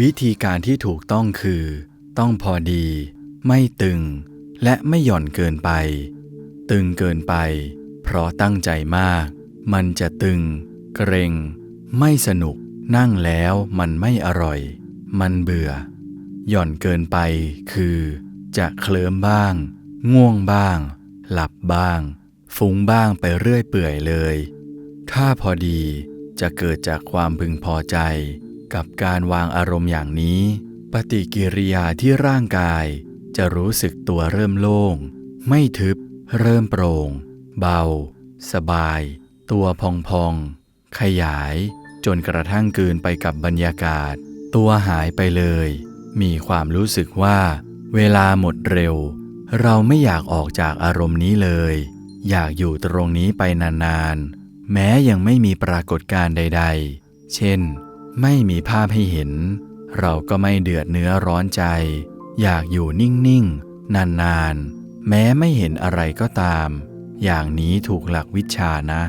วิธีการที่ถูกต้องคือ ต้องพอดี ไม่ตึง และไม่หย่อนเกินไป ตึงเกินไป เพราะตั้งใจมาก มันจะตึง เกรง ไม่สนุก นั่งแล้วมันไม่อร่อย มันเบื่อ หย่อนเกินไปคือ จะเคลิ้มบ้าง ง่วงบ้าง หลับบ้าง ฟุ้งบ้างไปเรื่อยเปื่อยเลย ถ้าพอดีจะเกิดจากความพึงพอใจ กับการวางอารมณ์อย่างนี้ ปฏิกิริยาที่ร่างกาย จะรู้สึกตัวเริ่มโล่ง ไม่ทึบ เริ่มโปร่ง เบา สบาย ตัวพองพองๆขยาย จนกระทั่งเกินไปกับบรรยากาศ ตัวหายไปเลย มีความรู้สึกว่า เวลาหมดเร็ว เราไม่อยากออกจากอารมณ์นี้เลย อยากอยู่ตรงนี้ไปนานๆ แม้ยังไม่มีปรากฏการณ์ใด ๆ เช่น ไม่มีภาพให้เห็น เราก็ไม่เดือดเนื้อร้อนใจ อยากอยู่นิ่งๆ นานๆ แม้ไม่เห็นอะไรก็ตาม อย่างนี้ถูกหลักวิชานะ